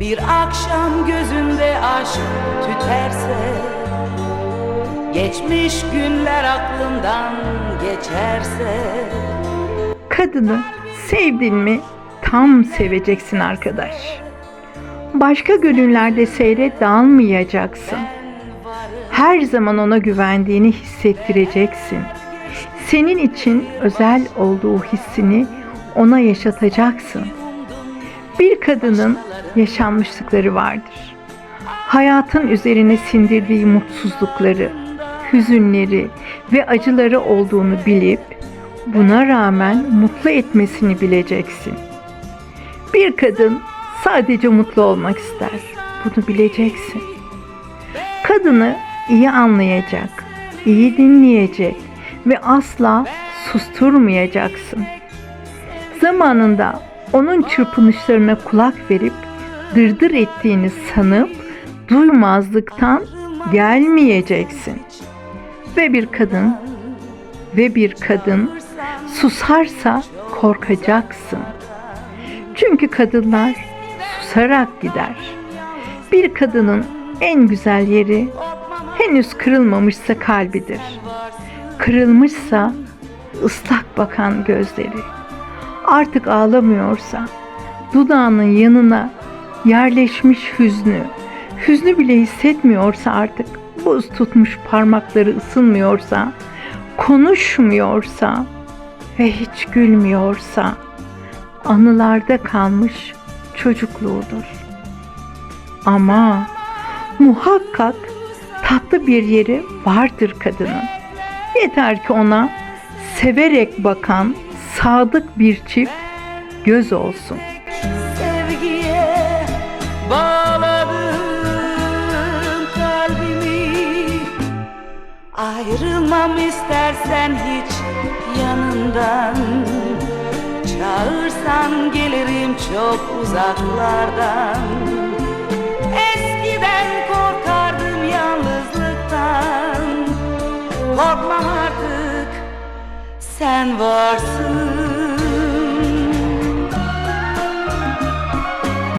Bir akşam gözünde aşk tüterse Geçmiş günler aklımdan geçerse Kadını sevdin mi tam seveceksin arkadaş. Başka gönüllerde seyre dalmayacaksın. Her zaman ona güvendiğini hissettireceksin. Senin için özel olduğu hissini ona yaşatacaksın. Bir kadının yaşanmışlıkları vardır. Hayatın üzerine sindirdiği mutsuzlukları, hüzünleri ve acıları olduğunu bilip buna rağmen mutlu etmesini bileceksin. Bir kadın sadece mutlu olmak ister. Bunu bileceksin. Kadını iyi anlayacak, iyi dinleyecek ve asla susturmayacaksın. Zamanında onun çırpınışlarına kulak verip dırdır ettiğini sanıp duymazlıktan gelmeyeceksin. Ve bir kadın ve bir kadın susarsa korkacaksın. Çünkü kadınlar susarak gider. Bir kadının en güzel yeri henüz kırılmamışsa kalbidir. Kırılmışsa ıslak bakan gözleri. Artık ağlamıyorsa dudağının yanına yerleşmiş hüznü, hüznü bile hissetmiyorsa artık buz tutmuş parmakları ısınmıyorsa, konuşmuyorsa ve hiç gülmüyorsa anılarda kalmış çocukluğudur. Ama muhakkak tatlı bir yeri vardır kadının. Yeter ki ona severek bakan sadık bir çift göz olsun. Sevgiye bağladım kalbimi Ayrılmam istersen hiç yanından Çağırsan gelirim çok uzaklardan. Eskiden korkardım yalnızlıktan. Korkmam artık sen varsın